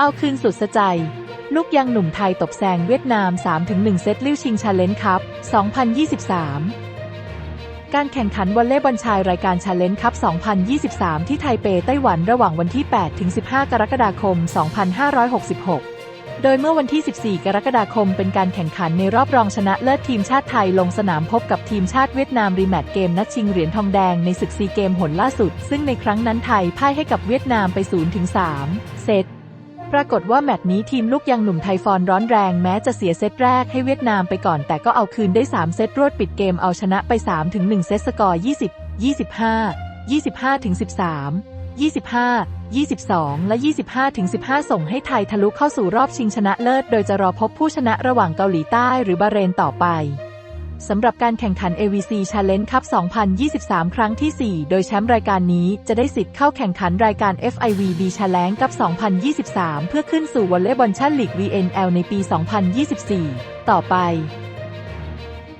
เอาคืนสุดสะใจ ลูกยังหนุ่มไทยตบแซงเวียดนาม 3-1 เซตลิ้วชิงชาเลนจ์คัพ 2023 การแข่งขันวอลเลย์บอลชายรายการชาเลนจ์คัพ 2023 ที่ไทเปไต้หวันระหว่างวันที่ 8-15 กรกฎาคม 2566โดยเมื่อวันที่ 14 กรกฎาคม เป็นการแข่งขันในรอบรองชนะเลิศทีมชาติไทยลงสนามพบกับทีมชาติเวียดนามรีแมตช์เกมนัดชิงเหรียญทองแดงในศึกซีเกมหนล่าสุด ซึ่งในครั้งนั้นไทยพ่ายให้กับเวียดนามไป 0-3 เซต ปรากฏว่าแมตช์นี้ทีมลูกยังหนุ่มไทยฟอนร้อนแรงแม้จะเสียเซตแรกให้เวียดนามไปก่อนแต่ก็เอาคืนได้ 3 เซตรวดปิดเกมเอาชนะไป 3-1 เซตสกอร์ 20 25 25 13 25 22 และ 25 15 ส่งให้ไทยทะลุเข้าสู่รอบชิงชนะเลิศ โดยจะรอพบผู้ชนะระหว่างเกาหลีใต้หรือบาห์เรนต่อไป สำหรับการแข่งขัน AVC Challenge Cup 2023 ครั้งที่ 4 โดยแชมป์รายการนี้จะได้สิทธิ์เข้าแข่งขันรายการ FIVB Challenge Cup 2023 เพื่อขึ้นสู่วอลเลย์บอลชั่นลีก VNL ในปี 2024 ต่อไป